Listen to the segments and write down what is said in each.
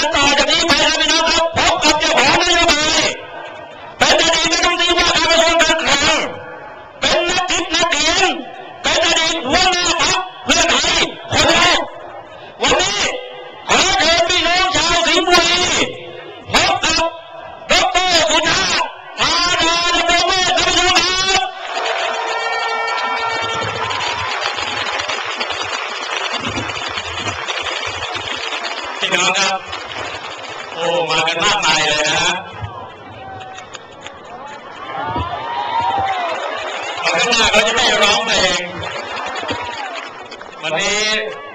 นั้นต่อจากนี้ไปนะพี่น้องครับพบกับเจ้าของนโยบายเป็นอดีตรัฐมนตรีว่าการกระทรวงการคลังเป็นนักคิดนักเขียนเป็นอดีตหัวหน้าพรรคเพื่อไทยคนแรกวันนี้ขอเชิญพี่น้องชาวสิงห์บุรีพบกับดรสุชาติธาดาดำรงเวชท่านผู้ชมครับ พี่น้องครับ โอ้มากันมากมายเลยนะฮะ เอาข้างหน้าเขาจะไม่ร้องเพลงวันนี้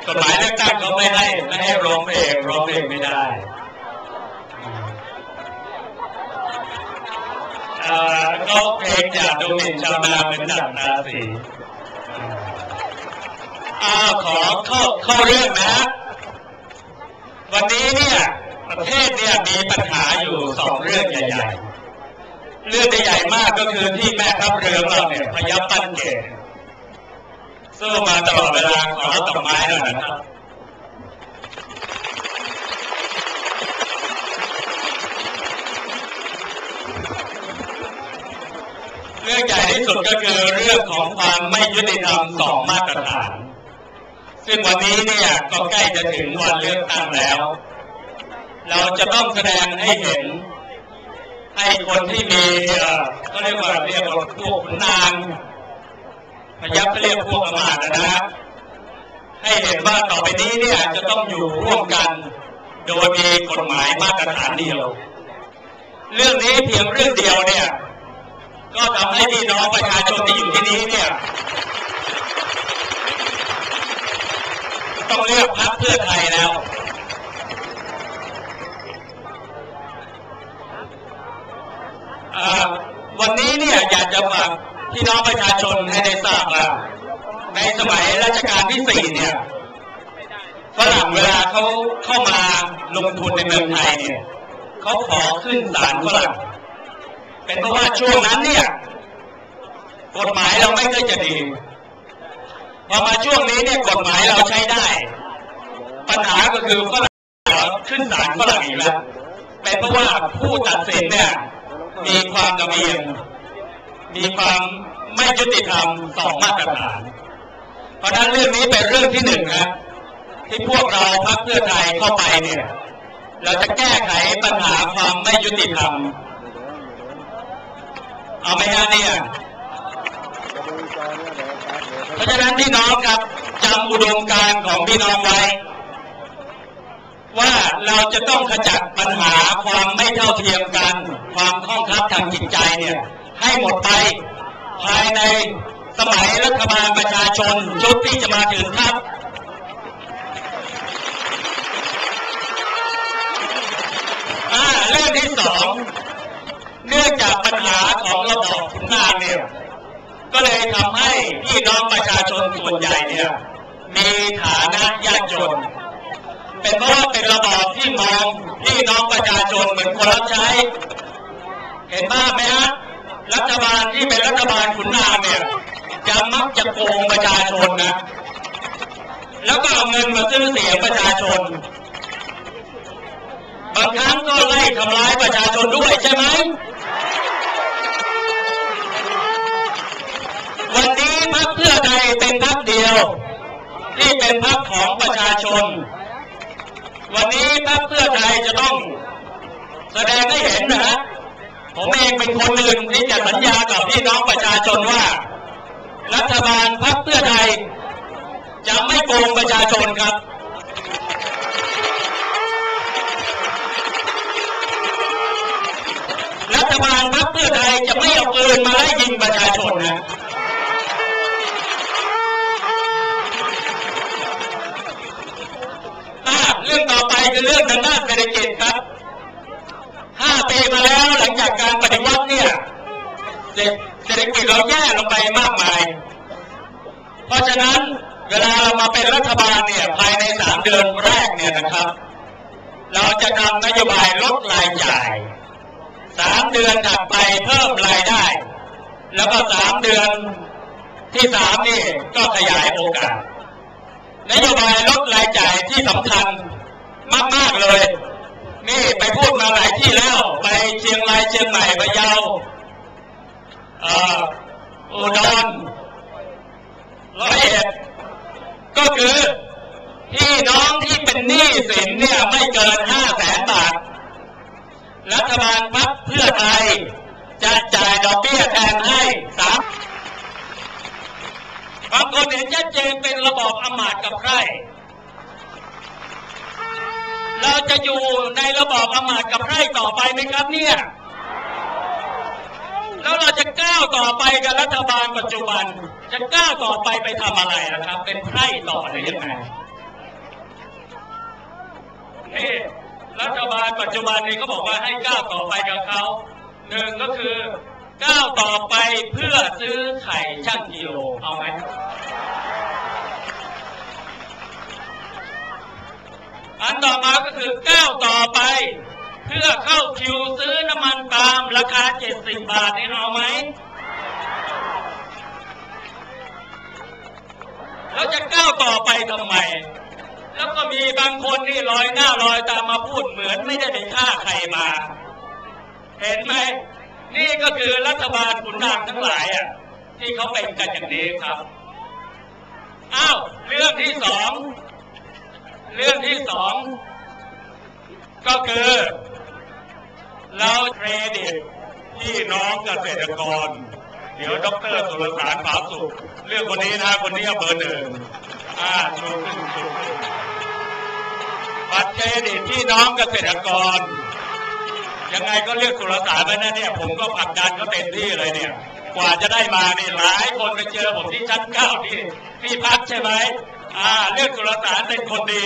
กฎหมายเลือกตั้งเขาไม่ให้ไม่ให้ร้องเพลงร้องเพลงไม่ได้เอ่อก็เพลงจากดวงดินชาวนาเป็นดั่งราศีอ้าขอเข้าเข้าเรื่องนะ วันนี้เนี่ยประเทศเนี่ยมีปัญหาอยู่สองเรื่องใหญ่ๆ เรื่องใหญ่มากก็คือที่แม่ทัพเรือเราเนี่ยพยับปั้นเกตสู้มาตลอดเวลาขอรับดอกไม้หน่อยนะครับเรื่องใหญ่ที่สุดก็คือเรื่องของความไม่ยุติธรรมสองมาตรฐาน ซึ่งวันนี้เนี่ยก็ใกล้จะถึงวันเลือกตั้งแล้ว เราจะต้องแสดงให้เห็น ให้คนที่มีก็เรียกว่าเรียกว่าพวกนางพยับเรียกพวกอมาตย์นะนะให้เห็นว่าต่อไปนี้เนี่ยจะต้องอยู่ร่วมกัน โดยมีกฎหมายมาตรฐานเดียว เรื่องนี้เพียงเรื่องเดียวเนี่ย ก็ทำให้พี่น้องประชาชนที่อยู่ที่นี้เนี่ยต้องเลือกพรรคเพื่อไทยแล้ว เอ่อวันนี้เนี่ยอยากจะฝากพี่น้อง ประชาชนให้ได้ทราบว่าในสมัยรัชกาลที่สี่เนี่ยฝรั่งเวลาเขาเข้ามาลงทุนในเมืองไทยเนี่ยเขาขอขึ้นศาลฝรั่งเป็นเพราะว่าช่วงนั้นเนี่ยกฎหมายเราไม่ค่อยจะดีพอมาช่วงนี้เนี่ยกฎหมายเราใช้ได้ ปัญหาก็คือฝรั่งขึ้นศาลฝรั่งอีกแล้วเป็นเพราะว่าผู้ตัดสินเนี่ยมีความลำเอียงมีความ ไม่ยุติธรรมสองมาตรฐาน เพราะนั้นเรื่องนี้เป็นเรื่องที่หนึ่งนะที่พวกเราพักเพื่อไทยเข้าไปเนี่ย เราจะแก้ไขปัญหาความไม่ยุติธรรม เอาไหมฮะเนี่ยเพราะฉะนั้นพี่น้องครับจำอุดมการณ์ของพี่น้องไว้ ว่าเราจะต้องขจัดปัญหาความไม่เท่าเทียมกัน ความข้องคับทางจิตใจเนี่ย ให้หมดไป ภายในสมัยรัฐบาลประชาชนชุดที่จะมาถึงครับเรื่องที่สองเนื่องจากปัญหาของระบบขุนนางเนี่ยก็เลยทำให้พี่น้องประชาชนส่วนใหญ่เนี่ยมีฐานะยากจน เป็นเพราะว่าเป็นระบอบที่มองพี่น้องประชาชนเหมือนคนรับใช้ เห็นบ้างไหมฮะ รัฐบาลที่เป็นรัฐบาลขุนนางเนี่ยจะมักจะโกงประชาชนนะ แล้วก็เอาเงินมาซื้อเสียงประชาชน บางครั้งก็ไล่ทำร้ายประชาชนด้วยใช่ไหม วันนี้พรรคเพื่อไทยเป็นพรรคเดียว ที่เป็นพรรคของประชาชน วันนี้พรรคเพื่อไทยจะต้องแสดงให้เห็นนะฮะ ผมเองเป็นคนหนึ่งที่จะสัญญากับพี่น้องประชาชนว่า รัฐบาลพรรคเพื่อไทย จะไม่โกงประชาชนครับ รัฐบาลพรรคเพื่อไทยจะไม่เอาปืนมาไล่ยิงประชาชนนะอ่าเรื่องต่อไปคือเรื่องทางด้านเศรษฐกิจครับห้าปีมาแล้วหลัง จากการปฏิวัติเนี่ยเศรษเศรษฐกิจเราแย่ลงไปมากมาย เพราะฉะนั้นเวลาเรามาเป็นรัฐบาลเนี่ยภายในสามเดือนแรกเนี่ยนะครับ เราจะทำนโยบายลดรายจ่ายสามเดือนถัดไปเพิ่มรายได้ แล้วก็สามเดือนที่สามนี่ก็ขยายโอกาสนโยบายลดรายจ่ายที่สำคัญมาก ๆ เลย นี่ไปพูดมาหลายที่แล้ว ไปเชียงรายเชียงใหม่พะเยาอุดรร้อยเอ็ดก็คือพี่น้องที่เป็นหนี้สินเนี่ยไม่เกินห้าแสนบาท รัฐบาลพรรคเพื่อไทยจะจ่ายดอกเบี้ยแทนให้สามบางคนเห็นชัดเจนเป็นระบอบอำมาตย์กับใคร เราจะอยู่ในระบอบอำมาตย์กับใครต่อไปไหมครับเนี่ย แล้วเราจะก้าวต่อไปกับรัฐบาลปัจจุบัน จะก้าวต่อไปไปทำอะไรนะครับ เป็นไพร่ต่อหรือยังไงนี่รัฐบาลปัจจุบันนี้เขาบอกว่าให้ก้าวต่อไปกับเขาหนึ่งก็คือก้าวต่อไปเพื่อซื้อไข่ช่างกิโลเอาไหม อันต่อมาก็คือก้าวต่อไป เพื่อเข้าคิวซื้อน้ำมันปาล์มราคา 70 บาทนี่เอาไหมแล้วจะก้าวต่อไปทำไม แล้วก็มีบางคนนี่ลอยหน้าลอยตามมาพูดเหมือนไม่ได้ไปฆ่าใครมา เห็นไหม นี่ก็คือรัฐบาลขุนนางทั้งหลายอะที่เขาเป็นกันอย่างนี้ครับ อ้าว เรื่องที่สอง เรื่องที่สองก็คือเราเครดิตพี่น้องเกษตรกร เดี๋ยวดรสุรสารผาสุขเรื่องคนนี้นะคนนี้เบอร์หนึ่งอ่าชูขึ้นชูขึ้นบัตรเครดิตพี่น้องเกษตรกร ยังไงก็เรียกสุรสารไปนะเนี่ย ผมก็ผลักดันก็เต็มที่เลยเนี่ย กว่าจะได้มาเนี่ยหลายคนไปเจอผมที่ชั้นเก้าที่ที่พักใช่ไหม อ่าเรียกสุรสารเป็นคนดี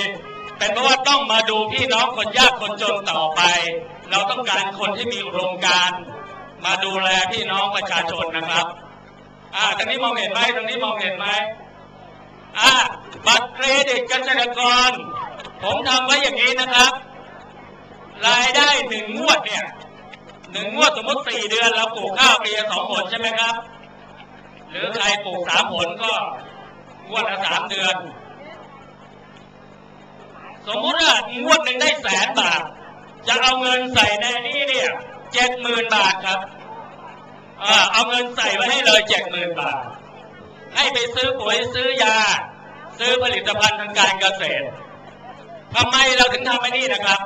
เป็นเพราะว่าต้องมาดูพี่น้องคนยากคนจนต่อไป เราต้องการคนที่มีอุดมการมาดูแลพี่น้องประชาชนนะครับ อ่าตรงนี้มองเห็นไหมตรงนี้มองเห็นไหมอ่าบัตรเครดิตเกษตรกร ผมทำไว้อย่างนี้นะครับ รายได้หนึ่งงวดเนี่ยหนึ่งงวดสมมติสี่เดือนเราปลูกข้าวปีละสองผลใช่ไหมครับ หรือใครปลูกสามผลก็ งวดละสามเดือน สมมติว่างวดหนึ่งได้แสนบาท จะเอาเงินใส่ในนี้เนี่ยเจ็ดหมื่นบาทครับอ่าเอาเงินใส่ไว้ให้เลยเจ็ดหมื่นบาท ให้ไปซื้อปุ๋ยซื้อยา ซื้อผลิตภัณฑ์ทางการเกษตรทำไมเราถึงทำไอ้นี่นะครับ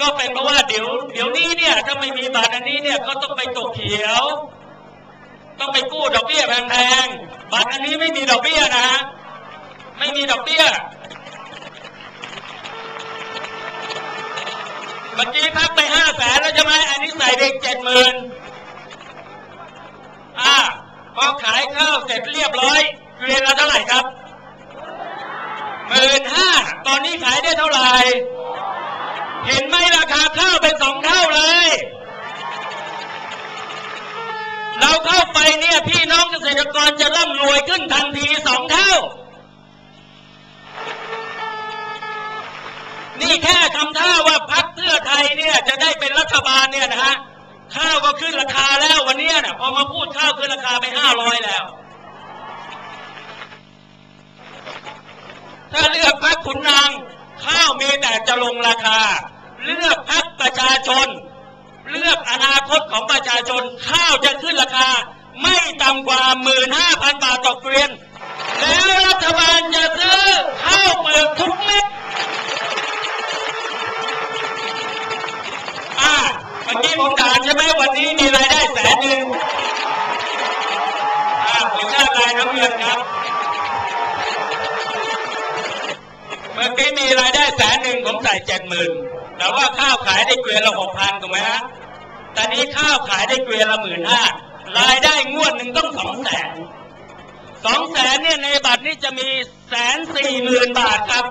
ก็เป็นเพราะว่าเดี๋ยวเดี๋ยวนี้เนี่ยถ้าไม่มีบัตรอันนี้เนี่ยก็ต้องไปตกเขียว ต้องไปกู้ดอกเบี้ยแพงๆบัตรอันนี้ไม่มีดอกเบี้ยนะไม่มีดอกเบี้ยเมื่อกี้พักไปห้าแสนแล้วใช่ไหมอันนี้ใส่เด็กเจ็ดหมื่นอ่าพอขายข้าวเสร็จเรียบร้อยเกวียนละเท่าไหร่ครับหมื่นห้าตอนนี้ขายได้เท่าไหร่ เห็นไหมราคาข้าวเป็นสองเท่าเลย เราเข้าไปเนี่ยพี่น้องเกษตรกรจะร่ำรวยขึ้นทันทีสองเท่า นี่แค่ทำท่าว่าพักเพื่อไทยเนี่ยจะได้เป็นรัฐบาลเนี่ยนะฮะข้าวก็ขึ้นราคาแล้ววันนี้นะพอมาพูดข้าวขึ้นราคาไปห้าร้อยแล้ว ถ้าเลือกพักขุนนางข้าวมีแต่จะลงราคา เลือกพักประชาชน เลือกอนาคตของประชาชนข้าวจะขึ้นราคา ไม่ต่ำกว่าหมื่นห้าพันบาทต่อเกวียน แล้วรัฐบาลจะซื้อข้าวเปลือกทุกเม็ดอ่าเมื่อกี้ผมถาใช่ไหมวันนี้มีรายได้แสนหนึ่งอ่าผมทราบรายน้ำเงินครับ เมื่อกี้มีรายได้แสนหนึ่งผมใส่เจ็ดหมื่น แต่ว่าข้าวขายได้เกวียนละหกพันถูกไหมฮะตอนนี้ข้าวขายได้เกวียนละหมื่นห้ารายได้งวดหนึ่งต้องสองแสนสองแสนเนี่ยในบัตรนี้จะมีแสนสี่หมื่นบาทครับ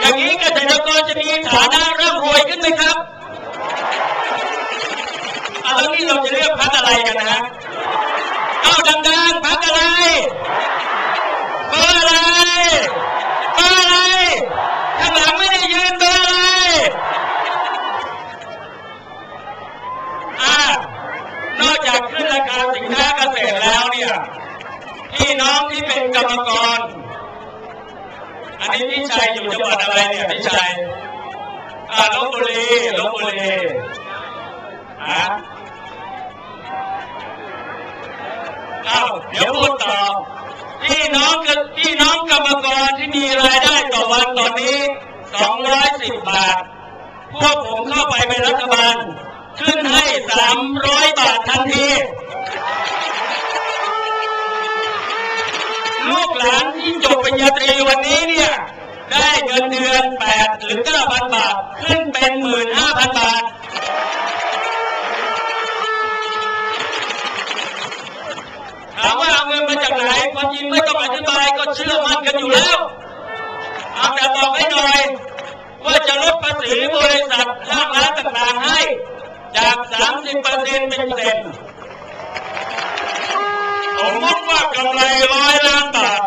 อย่างนี้เกษตรกรจะมีฐานะร่ำรวยขึ้นไหมครับเอาแล้วนี่เราจะเลือกพักอะไรกันนะฮะเอาดังๆพักอะไรเบอร์อะไรเบอร์อะไรข้างหลังไม่ได้ยืนเบอร์อะไรอ่านอก จากขึ้นราคาสินค้าเกษตรแล้วเนี่ยพี่น้องที่เป็นกรรมกร อันนี้พี่ชัยอยู่จังหวัดอะไรเนี่ยพี่ชัยอ่าลบบุรีลบบุรีฮะเอ้าเดี๋ยวพูดต่อพี่น้องกับพี่น้องกรรมกรที่มีรายได้ต่อวันตอนนี้ 210 บาท พวกผมเข้าไปเป็นรัฐบาล ขึ้นให้300บาททันทีลูกหลานที่จบปริญญาตรีวันนี้เนี่ย ได้เงินเดือน8หรือ9,000บาท ขึ้นเป็น15,000บาท ถามว่าเอาเงินมาจากไหนความจริงไม่ต้องอธิบายก็เชื่อมันกันอยู่แล้วเอาแต่บอกให้หน่อย ว่าจะลดภาษีบริษัทภาครัฐต่างๆให้ จาก 30%เป็นเซ็นสมมติว่ากำไรร้อยล้านบาท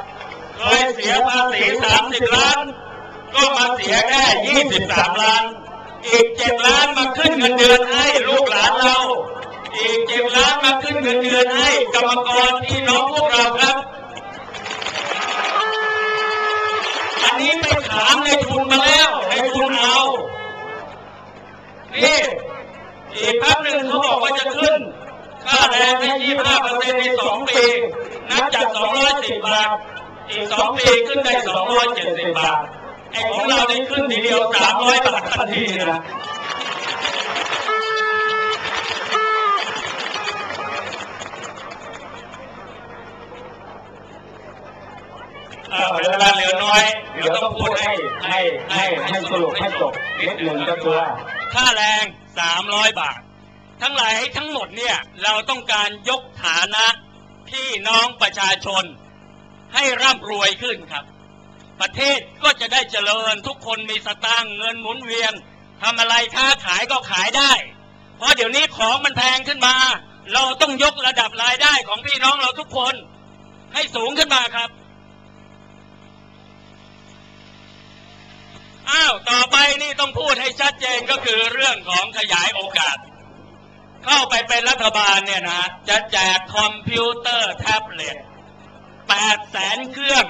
เคยเสียภาษี 30 ล้าน ก็มาเสียแค่ 23 ล้าน อีก 7 ล้านมาขึ้นเงินเดือนให้ลูกหลานเรา อีก 7 ล้านมาขึ้นเงินเดือนให้กรรมกรพี่น้องพวกเราครับ อันนี้ไปถามในทุนมาแล้วในทุนเอา นี่ อีกพักหนึ่งเขาบอกว่าจะขึ้นค่าแรงให้25เปอร์เซ็นต์ใน2ปีนับจาก210บาท อีก2ปีขึ้นได้270บาท ไอ้ของเรานี่ขึ้นทีเดียว300บาททันทีนะเออเวลาเหลือน้อย เดี๋ยวต้องพูดให้ให้ให้ให้สรุปให้จบนิดหนึ่งก็คือว่าค่าแรง 300 บาท ทั้งหลายทั้งหมดเนี่ยเราต้องการยกฐานะพี่น้องประชาชน ให้ร่ำรวยขึ้นครับ ประเทศก็จะได้เจริญทุกคนมีสตางค์เงินหมุนเวียนทำอะไรค้าขายก็ขายได้ เพราะเดี๋ยวนี้ของมันแพงขึ้นมา เราต้องยกระดับรายได้ของพี่น้องเราทุกคน ให้สูงขึ้นมาครับ อ้าว ต่อไปนี่ต้องพูดให้ชัดเจนก็คือเรื่องของขยายโอกาส เข้าไปเป็นรัฐบาลเนี่ยนะ จะแจกคอมพิวเตอร์แท็บเล็ต8แสนเครื่อง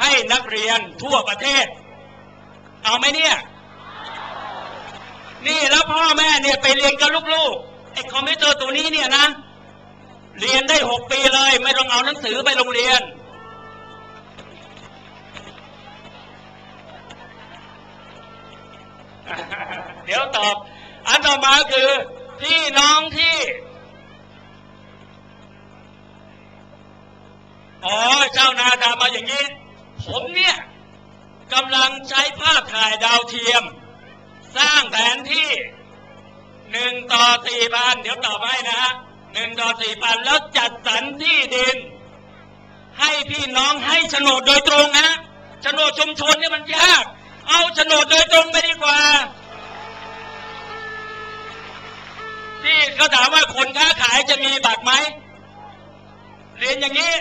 ให้นักเรียนทั่วประเทศ เอาไหมเนี่ย นี่แล้วพ่อแม่เนี่ยไปเรียนกับลูกๆไอ้คอมพิวเตอร์ตัวนี้เนี่ยนะ เรียนได้6ปีเลย ไม่ต้องเอาหนังสือไปโรงเรียน เดี๋ยวตอบ อันต่อมาคือพี่น้องที่อ๋อเจ้านาดามาอย่างนี้ ผมเนี่ยกำลังใช้ภาพถ่ายดาวเทียม สร้างแผนที่หนึ่งต่อสี่พันเดี๋ยวตอบให้นะฮะหนึ่งต่อสี่พันแล้วจัดสรรที่ดิน ให้พี่น้องให้โฉนดโดยตรงนะโฉนดชุมชนเนี่ยมันยาก เอาโฉนดโดยตรงไปดีกว่า ที่เขาถามว่าคนค้าขายจะมีบัตรไหม เรียนอย่างนี้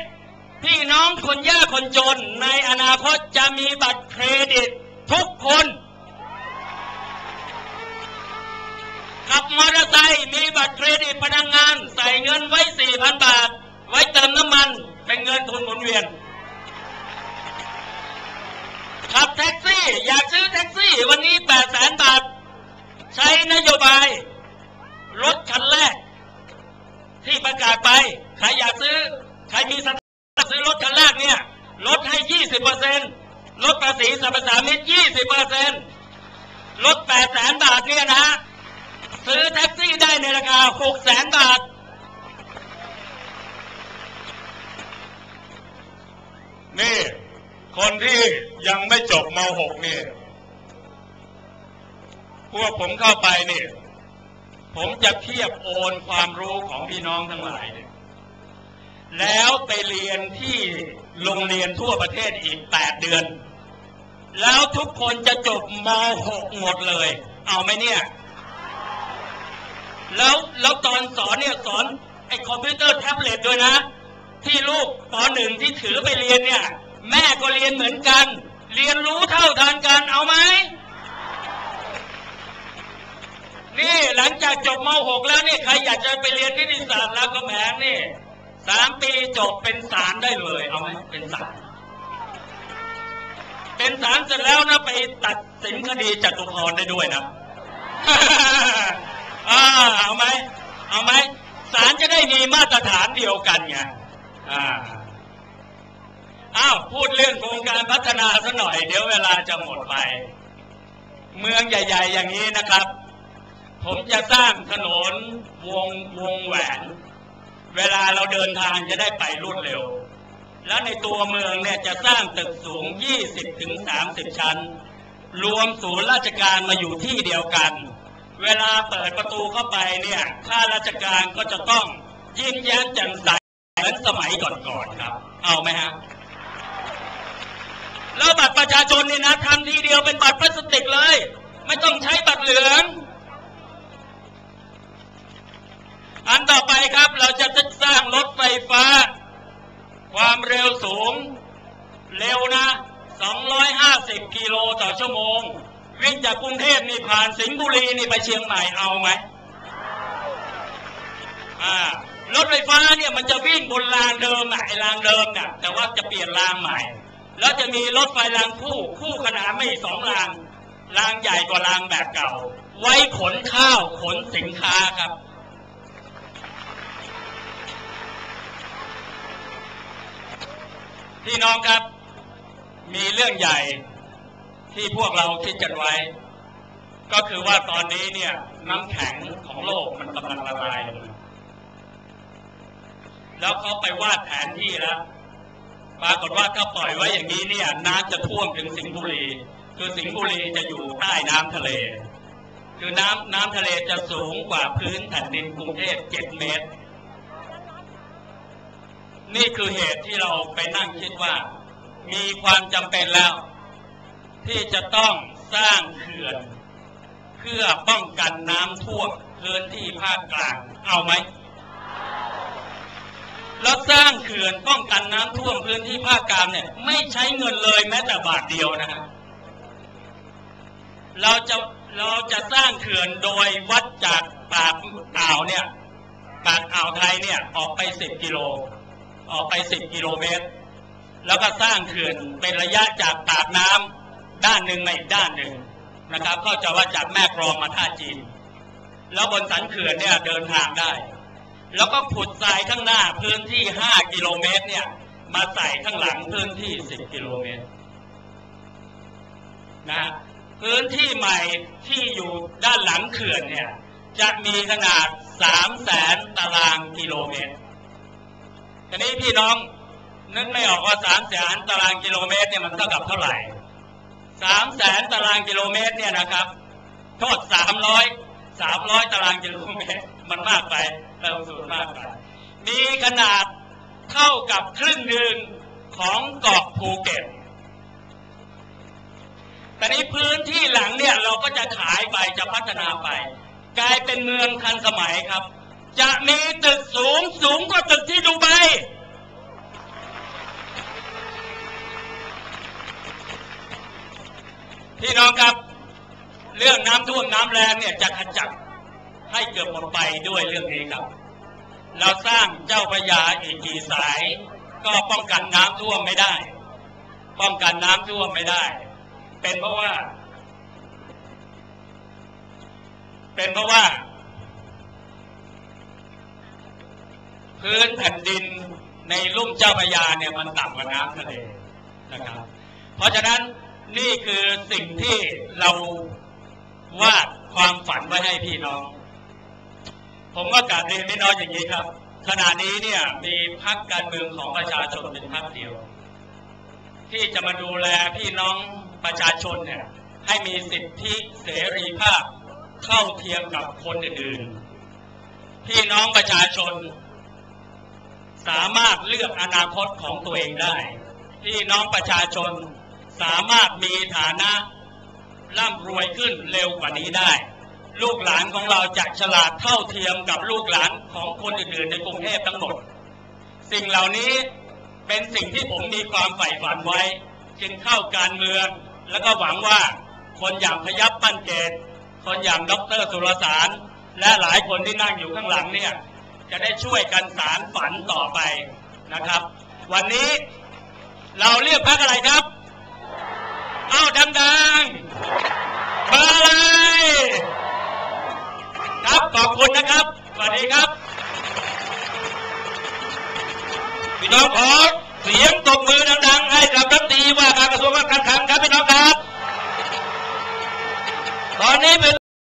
พี่น้องคนยากคนจนในอนาคตจะมีบัตรเครดิตทุกคนขับมอเตอร์ไซค์มีบัตรเครดิตพนักงงาน ใส่เงินไว้ 4,000 บาท ไว้เติมน้ำมัน เป็นเงินทุนหมุนเวียน ขับแท็กซี่ อยากซื้อแท็กซี่ วันนี้8แสนบาท ใช้นโยบาย รถคันแรก ที่ประกาศไป ใครอยากซื้อ ใครมีสตางค์ซื้อรถคันแรกเนี่ยลดให้20%ลดภาษีสรรพสามิต20%ลด8แสนบาทเนี่ยนะ ซื้อแท็กซี่ได้ในราคา6แสนบาทนี่ คนที่ยังไม่จบม .6 นี่ พวกผมเข้าไปนี่ ผมจะเทียบโอนความรู้ของพี่น้องทั้งหลาย แล้วไปเรียนที่โรงเรียนทั่วประเทศอีก 8 เดือน แล้วทุกคนจะจบม .6 หมดเลย เอาไหมเนี่ย แล้วแล้วตอนสอนเนี่ยสอนไอ้คอมพิวเตอร์แท็บเล็ตด้วยนะ ที่ลูกปหนึ่งที่ถือไปเรียนเนี่ย แม่ก็เรียนเหมือนกัน เรียนรู้เท่าทันกันเอาไหมนี่หลังจากจบม .6 แล้วนี่ใครอยากจะไปเรียนนิติศาสตร์รามคำแหงนี่สามปีจบเป็นศาลได้เลย เอาไหมเป็นศาลเป็นศาลเสร็จแล้วนะไปตัดสินคดีจตุพรได้ด้วยนะอ่าเอาไหมเอาไหมศาลจะได้มีมาตรฐานเดียวกันไงอ่า อ้าวพูดเรื่องโครงการพัฒนาซะหน่อย เดี๋ยวเวลาจะหมดไป เมืองใหญ่ ๆ อย่างนี้นะครับ ผมจะสร้างถนนวงวงแหวน เวลาเราเดินทางจะได้ไปรวดเร็ว แล้วในตัวเมืองเนี่ยจะสร้างตึกสูง 20ถึง30 ชั้น รวมศูนย์ราชการมาอยู่ที่เดียวกัน เวลาเปิดประตูเข้าไปเนี่ยข้าราชการก็จะต้องยิ้มแย้มแจ่มใสเหมือนสมัยก่อนๆครับ เอาไหมฮะ แล้วบัตรประชาชนนี่นะทำทีเดียวเป็นบัตรพลาสติกเลย ไม่ต้องใช้บัตรเหลือง อันต่อไปครับเราจะสร้างรถไฟฟ้า ความเร็วสูง เร็วนะ 250 กิโลต่อชั่วโมง วิ่งจากกรุงเทพนี่ผ่านสิงห์บุรีนี่ไปเชียงใหม่เอาไหมอ่ารถไฟฟ้าเนี่ยมันจะวิ่งบนรางเดิมอะไอ้รางเดิมน่ะแต่ว่าจะเปลี่ยนรางใหม่ แล้วจะมีรถไฟรางคู่ คู่ขนานไม่สองราง รางใหญ่กว่ารางแบบเก่า ไว้ขนข้าวขนสินค้าครับ พี่น้องครับ มีเรื่องใหญ่ที่พวกเราคิดกันไว้ ก็คือว่าตอนนี้เนี่ยน้ำแข็งของโลกมันกำลังละลาย แล้วเขาไปวาดแผนที่แล้ว ปรากฏว่าถ้าปล่อยไว้อย่างนี้เนี่ยน้ำจะท่วมถึงสิงห์บุรี คือสิงห์บุรีจะอยู่ใต้น้ำทะเล คือน้ำน้ำทะเลจะสูงกว่าพื้นแผ่นดินกรุงเทพเจ็ดเมตร นี่คือเหตุที่เราไปนั่งคิดว่า มีความจำเป็นแล้ว ที่จะต้องสร้างเขื่อน เพื่อป้องกันน้ำท่วมพื้นที่ภาคกลางเอาไหม ขื่อนป้องกันน้ำท่วมพื้นที่ภาคกลางเนี่ย ไม่ใช้เงินเลยแม้แต่บาทเดียวนะฮะเราจะเราจะสร้างเขื่อนโดยวัดจากปากอ่าวเนี่ยปากอ่าวไทยเนี่ยออกไปสิบกิโล ออกไปสิบกิโลเมตร แล้วก็สร้างเขื่อนเป็นระยะจากปากน้ำด้านหนึ่งมาอีกด้านหนึ่งนะครับ ก็จะว่าจากแม่กรองมาท่าจีน แล้วบนสันเขื่อนเนี่ยเดินทางได้ แล้วก็ขุดทรายข้างหน้าพื้นที่ 5 กิโลเมตรเนี่ย มาใส่ข้างหลังพื้นที่ 10 กิโลเมตรนะพื้นที่ใหม่ที่อยู่ด้านหลังเขื่อนเนี่ย จะมีขนาด3แสนตารางกิโลเมตรทีนี้พี่น้องนึกไม่ออกว่า3แสนตารางกิโลเมตรเนี่ยมันเท่ากับเท่าไหร่3แสนตารางกิโลเมตรเนี่ยนะครับ โทษ 300 300 ตารางกิโลเมตร มันมากไป เติมสูตรมากไปมีขนาดเท่ากับครึ่งหนึ่งของเกาะภูเก็ตแต่นี้พื้นที่หลังเนี่ยเราก็จะขายไปจะพัฒนาไป กลายเป็นเมืองทันสมัยครับ จะมีตึกสูงสูงกว่าตึกที่ดูไบพี่น้องครับ เรื่องน้ำท่วมน้ำแรงเนี่ยจะขจัด ให้เกือบหมดไปด้วยเรื่องนี้ครับ เราสร้างเจ้าพระยาอีกกี่สาย ก็ป้องกันน้ำท่วมไม่ได้ ป้องกันน้ำท่วมไม่ได้ เป็นเพราะว่า เป็นเพราะว่า พื้นแผ่นดินในลุ่มเจ้าพระยาเนี่ยมันต่ำกว่าน้ำทะเลนะครับ เพราะฉะนั้นนี่คือสิ่งที่เราวาดความฝันไว้ให้พี่น้อง ผมก็กาบเรียนพี่น้องอย่างนี้ครับ ขณะนี้เนี่ยมีพักการเมืองของประชาชนเป็นพักเดียว ที่จะมาดูแลพี่น้องประชาชนเนี่ยให้มีสิทธิเสรีภาพเท่าเทียมกับคนอื่นๆ พี่น้องประชาชน สามารถเลือกอนาคตของตัวเองได้ พี่น้องประชาชนสามารถมีฐานะร่ำรวยขึ้นเร็วกว่านี้ได้ ลูกหลานของเราจะฉลาดเท่าเทียมกับลูกหลานของคนอื่นๆในกรุงเทพทั้งหมด สิ่งเหล่านี้เป็นสิ่งที่ผมมีความใฝ่ฝันไว้ จึงเข้าการเมือง แล้วก็หวังว่าคนอย่างพยับปั้นเกต คนอย่างดรสุรสาร และหลายคนที่นั่งอยู่ข้างหลังเนี่ยจะได้ช่วยกันสารฝันต่อไปนะครับ วันนี้เราเรียกพักอะไรครับ อ้าวดังๆเบอร์อะไครับขอบคุณนะครับ สวัสดีครับ พี่น้องขอเสียงตบมือดังๆให้กับรัฐตีว่าการกระทรวงการคลังครับพี่น้องครับ ตอนนี้เป็น